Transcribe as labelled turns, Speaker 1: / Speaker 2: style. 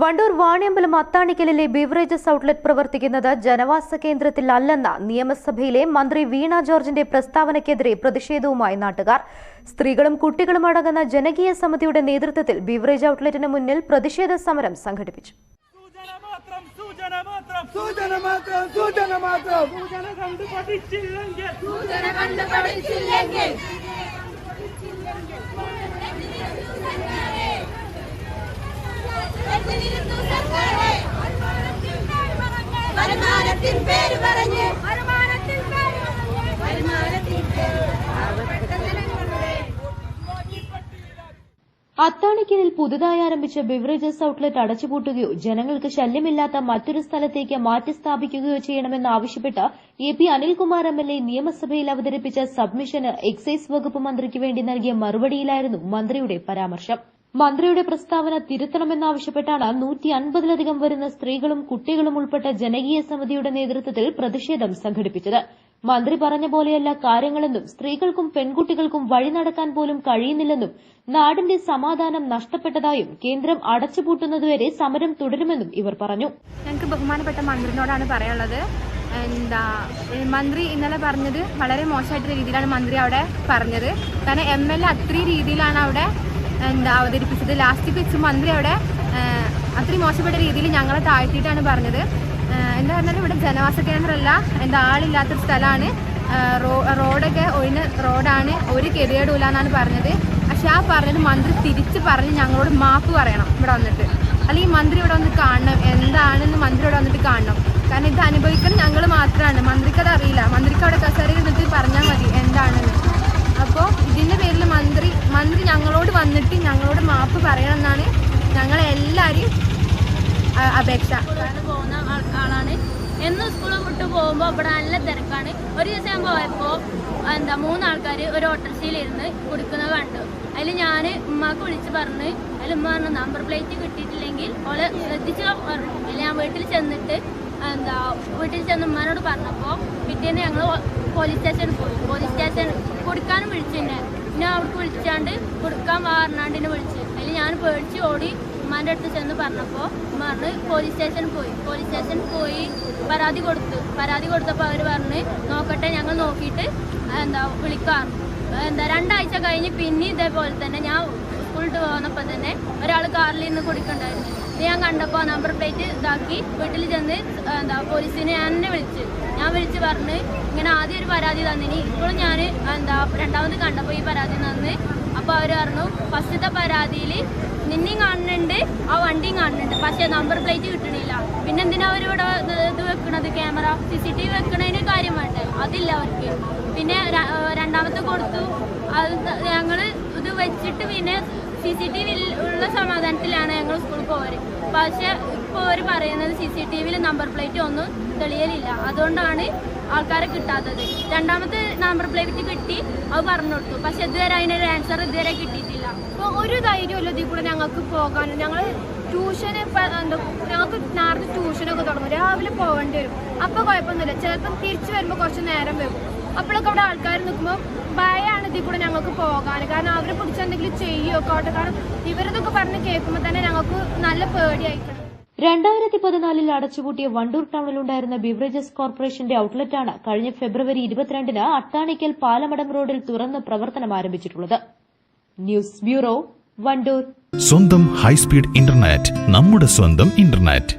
Speaker 1: വണ്ടൂർ വാണിയമ്പലം അത്താണിക്കലിലെ beverages outlet പ്രവർത്തിക്കുന്നത് ജനവാസ കേന്ദ്രത്തിലല്ലെന്ന നിയമസഭയിലെ മന്ത്രി വീണ ജോർജിന്റെ പ്രസ്താവനയ്ക്കെതിരെ പ്രതിഷേധവുമായി നാട്ടുകാർ. സ്ത്രീകളും കുട്ടികളും അടങ്ങുന്ന ജനകീയ സമിതിയുടെ നേതൃത്വത്തിൽ ബീവറേജ് ഔട്ട്ലെറ്റിന് മുന്നിൽ പ്രതിഷേധ സമരം സംഘടിപ്പിച്ചു.
Speaker 2: സൂചന മാത്രം സൂചന മാത്രം
Speaker 3: സൂചന മാത്രം സൂചന മാത്രം
Speaker 2: സൂചന കണ്ടു പഠിച്ചില്ലെങ്കിൽ
Speaker 4: സൂചന കണ്ട് പഠിച്ചില്ലെങ്കിൽ വരുമാനത്തിൻ പേര് പറഞ്ഞ് വരുമാനത്തിൻ പേര് വരുമാനത്തിൻ പേര്
Speaker 1: അത്താണിക്കലിൽ പുതുതായി ആരംഭിച്ച ബിവറേജസ് ഔട്ട്ലെറ്റ് അടച്ചുപൂട്ടുകയോ ജനങ്ങൾക്ക് ശല്യമില്ലാത്ത മറ്റൊരു സ്ഥലത്തേക്ക് മാറ്റി സ്ഥാപിക്കുകയോ ചെയ്യണമെന്ന് ആവശ്യപ്പെട്ട് A P Anilkumar M L A നിയമസഭയിൽ അവതരിപ്പിച്ച സബ്മിഷന് എക്സൈസ് വകുപ്പ് മന്ത്രിക്ക് വേണ്ടി നൽകിയ മറുപടിയിലായിരുന്നു മന്ത്രിയുടെ പരാമർശം മന്ത്രിയുടെ പ്രസ്താവന തിരുത്തണമെന്നാവശ്യപ്പെട്ടാണ് നൂറ്റി അൻപതിലധികം വരുന്ന സ്ത്രീകളും കുട്ടികളും ഉൾപ്പെട്ട ജനകീയ സമിതിയുടെ നേതൃത്വത്തിൽ പ്രതിഷേധം സംഘടിപ്പിച്ചത്. മന്ത്രി പറഞ്ഞ പോലെയല്ല കാര്യങ്ങളെന്നും സ്ത്രീകൾക്കും പെൺകുട്ടികൾക്കും വഴി നടക്കാൻ പോലും കഴിയുന്നില്ലെന്നും നാടിന്റെ സമാധാനം നഷ്ടപ്പെട്ടതായും കേന്ദ്രം അടച്ചുപൂട്ടുന്നതുവരെ സമരം തുടരുമെന്നും ഇവർ പറഞ്ഞു.
Speaker 5: ഞങ്ങൾക്ക് ബഹുമാനപ്പെട്ട മന്ത്രിനോടാണ് പറയാനുള്ളത്. എന്താ മന്ത്രി ഇന്നലെ പറഞ്ഞത് വളരെ മോശമായിട്ടുള്ള രീതിയിലാണ് മന്ത്രി അവിടെ പറഞ്ഞത്. കാരണം എം എൽ അത്രയും രീതിയിലാണ് അവിടെ എന്താ അവതരിപ്പിച്ചത്. ലാസ്റ്റ് വെച്ച് മന്ത്രി അവിടെ അത്രയും മോശപ്പെട്ട രീതിയിൽ ഞങ്ങളെ താഴ്ത്തിയിട്ടാണ് പറഞ്ഞത്. എന്താ പറഞ്ഞാൽ ഇവിടെ ജനവാസ കേന്ദ്രമല്ല എന്താ ആളില്ലാത്തൊരു സ്ഥലമാണ്. റോഡൊക്കെ ഒഴിഞ്ഞ റോഡാണ്. ഒരു ഗതികേടുമില്ല എന്നാണ് പറഞ്ഞത്. പക്ഷെ ആ പറഞ്ഞത് മന്ത്രി തിരിച്ച് പറഞ്ഞ് ഞങ്ങളോട് മാപ്പ് പറയണം ഇവിടെ വന്നിട്ട്. അല്ലെങ്കിൽ മന്ത്രി ഇവിടെ വന്ന് കാണണം. എന്താണെന്ന് മന്ത്രി ഇവിടെ വന്നിട്ട് കാണണം. കാരണം ഇത് അനുഭവിക്കുന്നത് ഞങ്ങൾ മാത്രമാണ് മന്ത്രിക്ക് അറിയില്ല. മന്ത്രിക്ക് അവിടെ കസേരയിൽ നിന്നിട്ട് പറഞ്ഞാൽ മതി. എന്താണെന്ന് അപ്പോൾ ഇതിന്റെ പേരിൽ മന്ത്രി മന്ത്രി ഞങ്ങളോട് വന്നിട്ട് ഞങ്ങളോട് മാപ്പ് പറയണം എന്നാണ് ഞങ്ങളെല്ലാവരും അ- അപേക്ഷ.
Speaker 4: പോകുന്ന ആളാണ്. എന്നും സ്കൂൾ വിട്ട് പോകുമ്പോൾ ഇവിടെ നല്ല തിരക്കാണ്. ഒരു ദിവസം ഞാൻ പോയപ്പോൾ എന്താ മൂന്നാൾക്കാർ ഒരു ഓട്ടോറിക്ഷയിലിരുന്ന് കുടിക്കുന്നത് കണ്ടു. അതിൽ ഞാൻ ഉമ്മാക്ക് വിളിച്ച് പറഞ്ഞ്. അതിൽ ഉമ്മ പറഞ്ഞു നമ്പർ പ്ലേറ്റ് കിട്ടിയിട്ടില്ലെങ്കിൽ ഓളെ ശ്രദ്ധിച്ച്? പറഞ്ഞു. ഞാൻ വീട്ടിൽ ചെന്നിട്ട് എന്താ വീട്ടിൽ ചെന്ന് ഉമ്മാനോട് പറഞ്ഞപ്പോൾ പിറ്റേന്ന് ഞങ്ങൾ പോലീസ് സ്റ്റേഷനിൽ പോയി പോലീസ് സ്റ്റേഷൻ കൊടുക്കാനും വിളിച്ചെന്നെ പിന്നെ അവിടേക്ക് വിളിച്ചാണ്ട് കൊടുക്കാൻ പറഞ്ഞാണ്ട് എന്നെ വിളിച്ച്. അതിൽ ഞാൻ പേടിച്ച് ഓടി ഉമ്മാന്റെ അടുത്ത് ചെന്ന് പറഞ്ഞപ്പോൾ ഉമ്മ പറഞ്ഞ് പോലീസ് സ്റ്റേഷനിൽ പോയി. പോലീസ് സ്റ്റേഷനിൽ പോയി പരാതി കൊടുത്തു. പരാതി കൊടുത്തപ്പോൾ അവർ പറഞ്ഞ് നോക്കട്ടെ ഞങ്ങൾ നോക്കിയിട്ട് എന്താ വിളിക്കാം. എന്താ രണ്ടാഴ്ച കഴിഞ്ഞ് പിന്നെ ഇതേപോലെ തന്നെ ഞാൻ സ്കൂളിട്ട് പോകുന്നപ്പോൾ തന്നെ ഒരാൾ കാറിൽ നിന്ന് കുടിക്കണ്ടായിരുന്നു. ഞാൻ കണ്ടപ്പോൾ നമ്പർ പ്ലേറ്റ് ഇതാക്കി വീട്ടിൽ ചെന്ന് എന്താ പോലീസിനെ ഞാൻ തന്നെ വിളിച്ച്. ഞാൻ വിളിച്ച് പറഞ്ഞ് ഇങ്ങനെ ആദ്യം ഒരു പരാതി തന്നിനി. ഇപ്പോഴും ഞാൻ എന്താ രണ്ടാമത് കണ്ടപ്പോൾ ഈ പരാതി തന്ന്. അപ്പോൾ അവർ പറഞ്ഞു ഫസ്റ്റത്തെ പരാതിയിൽ നിന്നെയും കാണുന്നുണ്ട് ആ വണ്ടിയും കാണുന്നുണ്ട്. പക്ഷെ നമ്പർ പ്ലേറ്റ് കിട്ടണില്ല. പിന്നെ എന്തിനാ അവർ ഇവിടെ ഇത് വെക്കണത്? Camera C C T V വെക്കണതിന് കാര്യം വേണ്ടേ? അതില്ല അവർക്ക്. പിന്നെ രണ്ടാമത്തെ കൊടുത്തു. അത് ഞങ്ങൾ ഇത് വെച്ചിട്ട് പിന്നെ സി സി ടി വി ഉള്ള സമാധാനത്തിലാണ് ഞങ്ങൾ സ്കൂളിൽ പോകാറ് പക്ഷേ ഇപ്പോൾ അവർ പറയുന്നത് സി സി ടി വിയിൽ നമ്പർ പ്ലേറ്റ് ഒന്നും തെളിയലില്ല. അതുകൊണ്ടാണ് ആൾക്കാരെ കിട്ടാത്തത്. രണ്ടാമത്തെ നമ്പർ പ്ലേറ്റ് കിട്ടി അത് പറഞ്ഞു കൊടുത്തു. പക്ഷെ ഇതുവരെ അതിനൊരു ആൻസർ ഇതുവരെ കിട്ടിയിട്ടില്ല.
Speaker 5: അപ്പോൾ ഒരു ധൈര്യമില്ല ഇതിൽ കൂടെ ഞങ്ങൾക്ക് പോകാനും. ഞങ്ങൾ ട്യൂഷന് എന്താ ഞങ്ങൾക്ക് നേരത്തെ ട്യൂഷനൊക്കെ തുടങ്ങും. രാവിലെ പോകേണ്ടി വരും. അപ്പോൾ കുഴപ്പമൊന്നുമില്ല. ചിലപ്പം തിരിച്ചു വരുമ്പോൾ കുറച്ച് നേരം വരും. അപ്പോഴൊക്കെ അവിടെ ആൾക്കാർ നിൽക്കുമ്പോൾ ഭയമാണ് ഇതിൽ കൂടെ ഞങ്ങൾക്ക് പോകാൻ കാരണം അവരെ പിടിച്ച് എന്തെങ്കിലും ചെയ്യുമൊക്കെ ആവട്ടെ. കാരണം ഇവരതൊക്കെ പറഞ്ഞ് കേൾക്കുമ്പോൾ തന്നെ ഞങ്ങൾക്ക് നല്ല പേടിയായിക്കണം
Speaker 1: രണ്ടായിരത്തി പതിനാലിൽ അടച്ചുപൂട്ടിയ വണ്ടൂർ ടൌണിലുണ്ടായിരുന്ന ബിവറേജസ് കോർപ്പറേഷന്റെ ഔട്ട്ലെറ്റാണ് കഴിഞ്ഞ ഫെബ്രുവരി ഇരുപത്തിരണ്ടിന് അട്ടാണിക്കൽ പാലമടം റോഡിൽ തുറന്ന് പ്രവർത്തനം ആരംഭിച്ചിട്ടുള്ളത്. News bureau Wandoor.
Speaker 6: സ്വന്തം ഹൈസ്പീഡ് ഇന്റർനെറ്റ് നമ്മുടെ സ്വന്തം ഇന്റർനെറ്റ്.